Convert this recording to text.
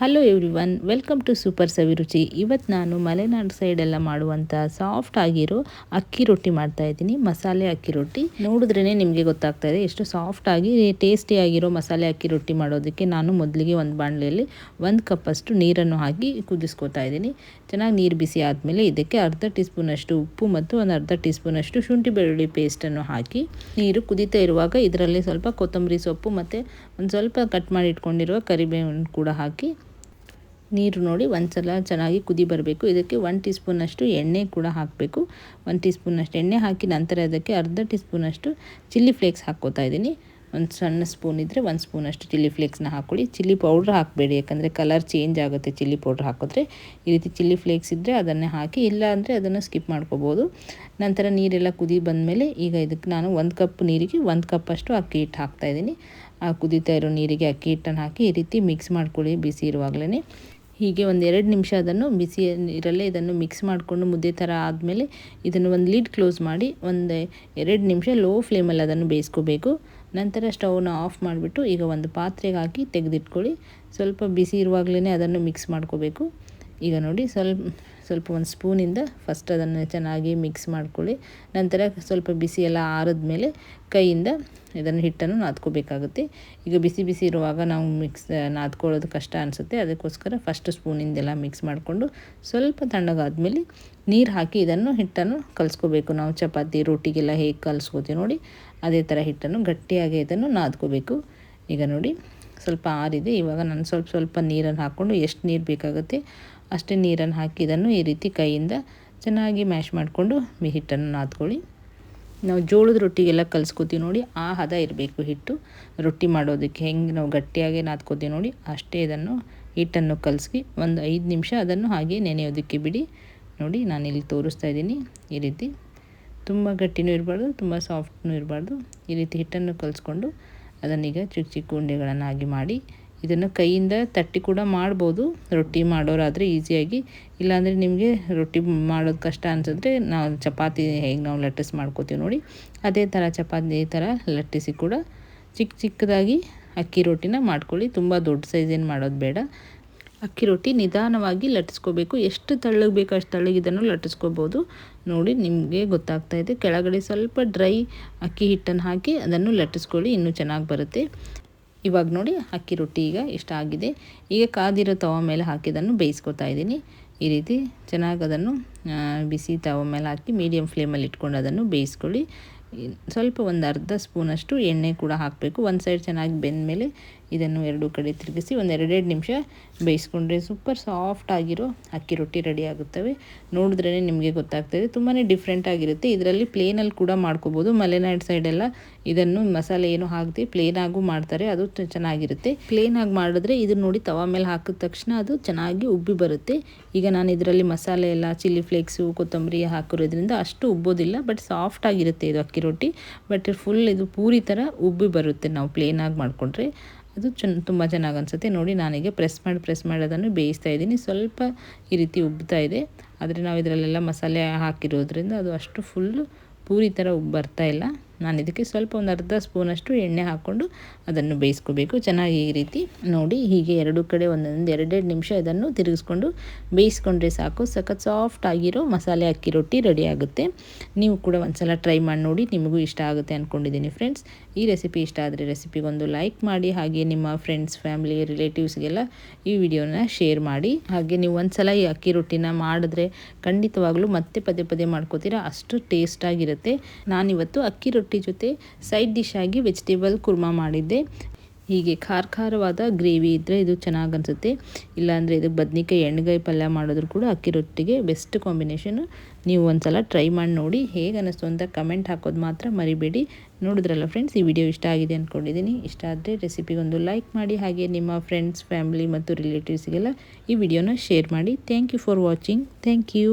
Hello everyone welcome to super Saviruchi ಇವತ್ತು ನಾನು ಮಲೆನಾಡು ಸೈಡೆಲ್ಲ ಮಾಡುವಂಥ ಸಾಫ್ಟ್ ಆಗಿರೋ ಅಕ್ಕಿ ರೊಟ್ಟಿ ಮಾಡ್ತಾ ಇದ್ದೀನಿ. ಮಸಾಲೆ ಅಕ್ಕಿ ರೊಟ್ಟಿ. ನೋಡಿದ್ರೇ ನಿಮಗೆ ಗೊತ್ತಾಗ್ತಾ ಇದೆ, ಎಷ್ಟು ಸಾಫ್ಟ್ ಆಗಿ ಟೇಸ್ಟಿ ಆಗಿರೋ ಮಸಾಲೆ ಅಕ್ಕಿ ರೊಟ್ಟಿ ಮಾಡೋದಕ್ಕೆ ನಾನು ಮೊದಲಿಗೆ ಒಂದು ಬಾಣಲೆಯಲ್ಲಿ ಒಂದು ಕಪ್ಪಷ್ಟು ನೀರನ್ನು ಹಾಕಿ ಕುದಿಸ್ಕೊತಾ ಇದ್ದೀನಿ. ಚೆನ್ನಾಗಿ ನೀರು ಬಿಸಿ ಆದಮೇಲೆ ಇದಕ್ಕೆ ಅರ್ಧ ಟೀ ಸ್ಪೂನಷ್ಟು ಉಪ್ಪು ಮತ್ತು ಒಂದು ಅರ್ಧ ಟೀ ಸ್ಪೂನಷ್ಟು ಶುಂಠಿ ಬೆಳ್ಳುಳ್ಳಿ ಪೇಸ್ಟನ್ನು ಹಾಕಿ ನೀರು ಕುದೀತಾ ಇರುವಾಗ ಇದರಲ್ಲಿ ಸ್ವಲ್ಪ ಕೊತ್ತಂಬರಿ ಸೊಪ್ಪು ಮತ್ತು ಒಂದು ಸ್ವಲ್ಪ ಕಟ್ ಮಾಡಿ ಇಟ್ಕೊಂಡಿರುವ ಕರಿಬೇವನ್ನು ಕೂಡ ಹಾಕಿ ನೀರು ನೋಡಿ ಒಂದ್ಸಲ ಚೆನ್ನಾಗಿ ಕುದಿ ಬರಬೇಕು. ಇದಕ್ಕೆ ಒನ್ ಟೀ ಸ್ಪೂನಷ್ಟು ಎಣ್ಣೆ ಕೂಡ ಹಾಕಬೇಕು. ಒನ್ ಟೀ ಸ್ಪೂನಷ್ಟು ಎಣ್ಣೆ ಹಾಕಿ ನಂತರ ಅದಕ್ಕೆ ಅರ್ಧ ಟೀ ಸ್ಪೂನಷ್ಟು ಚಿಲ್ಲಿ ಫ್ಲೇಕ್ಸ್ ಹಾಕ್ಕೋತಾ ಇದ್ದೀನಿ. ಒಂದು ಸಣ್ಣ ಸ್ಪೂನ್ ಇದ್ದರೆ ಒಂದು ಸ್ಪೂನಷ್ಟು ಚಿಲ್ಲಿ ಫ್ಲೇಕ್ಸ್ನ ಹಾಕ್ಕೊಳ್ಳಿ ಚಿಲ್ಲಿ ಪೌಡ್ರ್ ಹಾಕಬೇಡಿ, ಯಾಕಂದರೆ ಕಲರ್ ಚೇಂಜ್ ಆಗುತ್ತೆ ಚಿಲ್ಲಿ ಪೌಡ್ರ್ ಹಾಕಿದ್ರೆ. ಈ ರೀತಿ ಚಿಲ್ಲಿ ಫ್ಲೇಕ್ಸ್ ಇದ್ದರೆ ಅದನ್ನೇ ಹಾಕಿ, ಇಲ್ಲ ಅಂದರೆ ಅದನ್ನು ಸ್ಕಿಪ್ ಮಾಡ್ಕೋಬೋದು. ನಂತರ ನೀರೆಲ್ಲ ಕುದಿ ಬಂದಮೇಲೆ ಈಗ ಇದಕ್ಕೆ ನಾನು ಒಂದು ಕಪ್ ನೀರಿಗೆ ಒಂದು ಕಪ್ಪಷ್ಟು ಅಕ್ಕಿ ಹಿಟ್ಟು ಹಾಕ್ತಾಯಿದ್ದೀನಿ ಆ ಕುದೀತಾ ಇರೋ ನೀರಿಗೆ ಅಕ್ಕಿ ಹಿಟ್ಟನ್ನು ಹಾಕಿ ಈ ರೀತಿ ಮಿಕ್ಸ್ ಮಾಡ್ಕೊಳ್ಳಿ ಬಿಸಿ ಇರುವಾಗಲೇ ಹೀಗೆ ಒಂದು ಎರಡು ನಿಮಿಷ ಅದನ್ನು ಬಿಸಿ ಇರಲ್ಲೇ ಇದನ್ನು ಮಿಕ್ಸ್ ಮಾಡಿಕೊಂಡು ಮುದ್ದೆ ಥರ ಆದಮೇಲೆ ಇದನ್ನು ಒಂದು ಲೀಡ್ ಕ್ಲೋಸ್ ಮಾಡಿ ಒಂದು ಎರಡು ನಿಮಿಷ ಲೋ ಫ್ಲೇಮಲ್ಲಿ ಅದನ್ನು ಬೇಯಿಸ್ಕೋಬೇಕು. ನಂತರ ಸ್ಟವ್ನ ಆಫ್ ಮಾಡಿಬಿಟ್ಟು ಈಗ ಒಂದು ಪಾತ್ರೆಗೆ ಹಾಕಿ ತೆಗೆದಿಟ್ಕೊಳ್ಳಿ. ಸ್ವಲ್ಪ ಬಿಸಿ ಇರುವಾಗಲೇ ಅದನ್ನು ಮಿಕ್ಸ್ ಮಾಡ್ಕೋಬೇಕು. ಈಗ ನೋಡಿ ಸ್ವಲ್ಪ ಸ್ವಲ್ಪ ಒಂದು ಸ್ಪೂನಿಂದ ಫಸ್ಟ್ ಅದನ್ನು ಚೆನ್ನಾಗಿ ಮಿಕ್ಸ್ ಮಾಡ್ಕೊಳ್ಳಿ. ನಂತರ ಸ್ವಲ್ಪ ಬಿಸಿ ಎಲ್ಲ ಆರಿದ ಮೇಲೆ ಕೈಯಿಂದ ಇದನ್ನು ಹಿಟ್ಟನ್ನು ನಾದ್ಕೋಬೇಕಾಗುತ್ತೆ. ಈಗ ಬಿಸಿ ಬಿಸಿ ಇರುವಾಗ ನಾವು ಮಿಕ್ಸ್ ನಾದ್ಕೊಳ್ಳೋದು ಕಷ್ಟ ಅನಿಸುತ್ತೆ. ಅದಕ್ಕೋಸ್ಕರ ಫಸ್ಟ್ ಸ್ಪೂನಿಂದೆಲ್ಲ ಮಿಕ್ಸ್ ಮಾಡಿಕೊಂಡು ಸ್ವಲ್ಪ ತಣ್ಣಗಾದ್ಮೇಲೆ ನೀರು ಹಾಕಿ ಇದನ್ನು ಹಿಟ್ಟನ್ನು ಕಲಿಸ್ಕೋಬೇಕು. ನಾವು ಚಪಾತಿ ರೊಟ್ಟಿಗೆಲ್ಲ ಹೇಗೆ ಕಲಿಸ್ಕೋತೀವಿ ನೋಡಿ, ಅದೇ ಥರ ಹಿಟ್ಟನ್ನು ಗಟ್ಟಿಯಾಗಿ ಇದನ್ನು ನಾದ್ಕೋಬೇಕು. ಈಗ ನೋಡಿ ಸ್ವಲ್ಪ ಆರಿದೆ. ಇವಾಗ ನಾನು ಸ್ವಲ್ಪ ಸ್ವಲ್ಪ ನೀರನ್ನು ಹಾಕ್ಕೊಂಡು ಎಷ್ಟು ನೀರು ಬೇಕಾಗುತ್ತೆ ಅಷ್ಟೇ ನೀರನ್ನು ಹಾಕಿ ಇದನ್ನು ಈ ರೀತಿ ಕೈಯಿಂದ ಚೆನ್ನಾಗಿ ಮ್ಯಾಶ್ ಮಾಡಿಕೊಂಡು ಹಿಟ್ಟನ್ನು ನಾದ್ಕೊಳ್ಳಿ. ನಾವು ಜೋಳದ ರೊಟ್ಟಿಗೆಲ್ಲ ಕಲಿಸ್ಕೋತೀವಿ ನೋಡಿ, ಆ ಹದ ಇರಬೇಕು ಹಿಟ್ಟು. ರೊಟ್ಟಿ ಮಾಡೋದಕ್ಕೆ ಹೆಂಗೆ ನಾವು ಗಟ್ಟಿಯಾಗಿ ನಾದ್ಕೋತೀವಿ ನೋಡಿ, ಅಷ್ಟೇ ಇದನ್ನು ಹಿಟ್ಟನ್ನು ಕಲಸಿ ಒಂದು ಐದು ನಿಮಿಷ ಅದನ್ನು ಹಾಗೆ ನೆನೆಯೋದಕ್ಕೆ ಬಿಡಿ. ನೋಡಿ ನಾನು ಇಲ್ಲಿ ತೋರಿಸ್ತಾ ಇದ್ದೀನಿ, ಈ ರೀತಿ. ತುಂಬ ಗಟ್ಟಿನೂ ಇರಬಾರ್ದು, ತುಂಬ ಸಾಫ್ಟ್ನೂ ಇರಬಾರ್ದು. ಈ ರೀತಿ ಹಿಟ್ಟನ್ನು ಕಲಿಸ್ಕೊಂಡು ಅದನ್ನೀಗ ಚಿಕ್ಕ ಚಿಕ್ಕ ಉಂಡೆಗಳನ್ನಾಗಿ ಮಾಡಿ ಇದನ್ನು ಕೈಯಿಂದ ತಟ್ಟಿ ಕೂಡ ಮಾಡ್ಬೋದು. ರೊಟ್ಟಿ ಮಾಡೋರಾದರೆ ಈಸಿಯಾಗಿ. ಇಲ್ಲಾಂದರೆ ನಿಮಗೆ ರೊಟ್ಟಿ ಮಾಡೋದು ಕಷ್ಟ ಅನ್ಸಿದ್ರೆ ನಾವು ಚಪಾತಿ ಹೇಗೆ ನಾವು ಲಟ್ಟಿಸಿ ಮಾಡ್ಕೋತೀವಿ ನೋಡಿ. ಅದೇ ಥರ ಚಪಾತಿ ಥರ ಲಟ್ಟಿಸಿ ಕೂಡ ಚಿಕ್ಕ ಚಿಕ್ಕದಾಗಿ ಅಕ್ಕಿ ರೊಟ್ಟಿನ ಮಾಡ್ಕೊಳ್ಳಿ. ತುಂಬ ದೊಡ್ಡ ಸೈಜೇನು ಮಾಡೋದು ಬೇಡ. ಅಕ್ಕಿ ರೊಟ್ಟಿ ನಿಧಾನವಾಗಿ ಲಟ್ಟಿಸ್ಕೋಬೇಕು. ಎಷ್ಟು ತಳ್ಳಗೆ ಬೇಕು ಅಷ್ಟು ತೆಳ್ಳಗೆ ಇದನ್ನು ಲಟ್ಟಿಸ್ಕೋಬೋದು. ನೋಡಿ ನಿಮಗೆ ಗೊತ್ತಾಗ್ತಾ ಇದೆ. ಕೆಳಗಡೆ ಸ್ವಲ್ಪ ಡ್ರೈ ಅಕ್ಕಿ ಹಿಟ್ಟನ್ನು ಹಾಕಿ ಅದನ್ನು ಲಟ್ಟಿಸ್ಕೊಳ್ಳಿ. ಇನ್ನೂ ಚೆನ್ನಾಗಿ ಬರುತ್ತೆ. ಇವಾಗ ನೋಡಿ ಅಕ್ಕಿ ರೊಟ್ಟಿ ಈಗ ಇಷ್ಟ ಆಗಿದೆ. ಈಗ ಕಾದಿರೋ ತವ ಮೇಲೆ ಹಾಕಿದನ್ನು ಬೇಯಿಸ್ಕೊತಾ ಇದ್ದೀನಿ. ಈ ರೀತಿ ಚೆನ್ನಾಗಿ ಅದನ್ನು ಬಿಸಿ ತವ ಮೇಲೆ ಹಾಕಿ ಮೀಡಿಯಮ್ ಫ್ಲೇಮಲ್ಲಿ ಇಟ್ಕೊಂಡು ಅದನ್ನು ಬೇಯಿಸ್ಕೊಳ್ಳಿ. ಸ್ವಲ್ಪ ಒಂದು ಅರ್ಧ ಸ್ಪೂನಷ್ಟು ಎಣ್ಣೆ ಕೂಡ ಹಾಕಬೇಕು. ಒಂದು ಸೈಡ್ ಚೆನ್ನಾಗಿ ಬೆಂದಮೇಲೆ ಇದನ್ನು ಎರಡು ಕಡೆ ತಿರುಗಿಸಿ ಒಂದು ಎರಡೆರಡು ನಿಮಿಷ ಬೇಯಿಸ್ಕೊಂಡ್ರೆ ಸೂಪರ್ ಸಾಫ್ಟ್ ಆಗಿರೋ ಅಕ್ಕಿ ರೊಟ್ಟಿ ರೆಡಿ ಆಗುತ್ತವೆ. ನೋಡಿದ್ರೇ ನಿಮಗೆ ಗೊತ್ತಾಗ್ತದೆ ತುಂಬಾ ಡಿಫ್ರೆಂಟ್ ಆಗಿರುತ್ತೆ. ಇದರಲ್ಲಿ ಪ್ಲೇನಲ್ಲಿ ಕೂಡ ಮಾಡ್ಕೋಬೋದು. ಮಲೆನಾಡು ಸೈಡೆಲ್ಲ ಇದನ್ನು ಮಸಾಲೆ ಏನು ಹಾಕದೆ ಪ್ಲೇನಾಗೂ ಮಾಡ್ತಾರೆ. ಅದು ಚೆನ್ನಾಗಿರುತ್ತೆ. ಪ್ಲೇನಾಗಿ ಮಾಡಿದ್ರೆ ಇದು ನೋಡಿ ತವ ಮೇಲೆ ಹಾಕಿದ ತಕ್ಷಣ ಅದು ಚೆನ್ನಾಗಿ ಉಬ್ಬಿ ಬರುತ್ತೆ. ಈಗ ನಾನು ಇದರಲ್ಲಿ ಮಸಾಲೆ ಎಲ್ಲ ಚಿಲ್ಲಿ ಫ್ಲೇಕ್ಸು ಕೊತ್ತಂಬರಿ ಹಾಕಿರೋದ್ರಿಂದ ಅಷ್ಟು ಉಬ್ಬೋದಿಲ್ಲ. ಬಟ್ ಸಾಫ್ಟ್ ಆಗಿರುತ್ತೆ ಇದು ಅಕ್ಕಿ ರೊಟ್ಟಿ. ಬಟ್ ಫುಲ್ ಇದು ಪೂರಿ ಥರ ಉಬ್ಬಿ ಬರುತ್ತೆ. ನಾವು ಪ್ಲೇನಾಗಿ ಮಾಡಿಕೊಂಡ್ರೆ. ಅದು ಚೆನ್ನ ತುಂಬ ಚೆನ್ನಾಗಿ ಅನಿಸುತ್ತೆ. ನೋಡಿ, ನಾನೀಗ ಪ್ರೆಸ್ ಮಾಡಿ ಪ್ರೆಸ್ ಮಾಡಿ ಅದನ್ನು ಬೇಯಿಸ್ತಾ ಇದ್ದೀನಿ. ಸ್ವಲ್ಪ ಈ ರೀತಿ ಉಬ್ತಾ ಇದೆ. ಆದರೆ ನಾವು ಇದರಲ್ಲೆಲ್ಲ ಮಸಾಲೆ ಹಾಕಿರೋದ್ರಿಂದ ಅದು ಅಷ್ಟು ಫುಲ್ಲು ಪೂರಿ ಥರ ಉಬ್ಬರ್ತಾ ಇಲ್ಲ. ನಾನು ಇದಕ್ಕೆ ಸ್ವಲ್ಪ ಒಂದು ಅರ್ಧ ಸ್ಪೂನಷ್ಟು ಎಣ್ಣೆ ಹಾಕ್ಕೊಂಡು ಅದನ್ನು ಬೇಯಿಸ್ಕೋಬೇಕು. ಚೆನ್ನಾಗಿ ಈ ರೀತಿ ನೋಡಿ ಹೀಗೆ ಎರಡು ಕಡೆ ಒಂದೊಂದು ಎರಡೆರಡು ನಿಮಿಷ ಇದನ್ನು ತಿರುಗಿಸ್ಕೊಂಡು ಬೇಯಿಸ್ಕೊಂಡ್ರೆ ಸಾಕು. ಸಖತ್ ಸಾಫ್ಟ್ ಆಗಿರೋ ಮಸಾಲೆ ಅಕ್ಕಿ ರೊಟ್ಟಿ ರೆಡಿ ಆಗುತ್ತೆ. ನೀವು ಕೂಡ ಒಂದ್ಸಲ ಟ್ರೈ ಮಾಡಿ ನೋಡಿ ನಿಮಗೂ ಇಷ್ಟ ಆಗುತ್ತೆ ಅಂದ್ಕೊಂಡಿದ್ದೀನಿ ಫ್ರೆಂಡ್ಸ್ ಈ ರೆಸಿಪಿ ಇಷ್ಟ ಆದರೆ ರೆಸಿಪಿಗೊಂದು ಲೈಕ್ ಮಾಡಿ, ಹಾಗೆ ನಿಮ್ಮ ಫ್ರೆಂಡ್ಸ್ ಫ್ಯಾಮಿಲಿ ರಿಲೇಟಿವ್ಸ್ಗೆಲ್ಲ ಈ ವಿಡಿಯೋನ ಶೇರ್ ಮಾಡಿ. ಹಾಗೆ ನೀವು ಒಂದ್ಸಲ ಈ ಅಕ್ಕಿ ರೊಟ್ಟಿನ ಮಾಡಿದ್ರೆ ಖಂಡಿತವಾಗ್ಲೂ ಮತ್ತೆ ಪದೇ ಪದೇ ಮಾಡ್ಕೋತೀರಾ, ಅಷ್ಟು ಟೇಸ್ಟಾಗಿರುತ್ತೆ ನಾನಿವತ್ತು ಅಕ್ಕಿ ರೊಟ್ಟಿ ಜೊತೆ ಸೈಡ್ ಡಿಶ್ ಆಗಿ ವೆಜಿಟೇಬಲ್ ಕುರ್ಮಾ ಮಾಡಿದ್ದೆ. ಹೀಗೆ ಖಾರ ಖಾರವಾದ ಗ್ರೇವಿ ಇದ್ದರೆ ಇದು ಚೆನ್ನಾಗಿ ಅನಿಸುತ್ತೆ. ಇಲ್ಲಾಂದರೆ ಇದಕ್ಕೆ ಬದ್ನಿಕಾಯಿ ಎಣ್ಣೆಗಾಯಿ ಪಲ್ಯ ಮಾಡಿದ್ರು ಕೂಡ ಅಕ್ಕಿ ರೊಟ್ಟಿಗೆ ಬೆಸ್ಟ್ ಕಾಂಬಿನೇಷನ್ ನೀವು ಒಂದು ಸಲ ಟ್ರೈ ಮಾಡಿ ನೋಡಿ ಹೇಗೆ ಅನ್ನಿಸ್ತು ಅಂತ ಕಮೆಂಟ್ ಹಾಕೋದು ಮಾತ್ರ ಮರಿಬೇಡಿ. ನೋಡಿದ್ರಲ್ಲ ಫ್ರೆಂಡ್ಸ್ ಈ ವಿಡಿಯೋ ಇಷ್ಟ ಆಗಿದೆ ಅಂದ್ಕೊಂಡಿದ್ದೀನಿ ಇಷ್ಟ ಆದರೆ ರೆಸಿಪಿಗೊಂದು ಲೈಕ್ ಮಾಡಿ. ಹಾಗೆ ನಿಮ್ಮ ಫ್ರೆಂಡ್ಸ್ ಫ್ಯಾಮಿಲಿ ಮತ್ತು ರಿಲೇಟಿವ್ಸ್ಗೆಲ್ಲ ಈ ವಿಡಿಯೋನ ಶೇರ್ ಮಾಡಿ. Thank you for watching thank you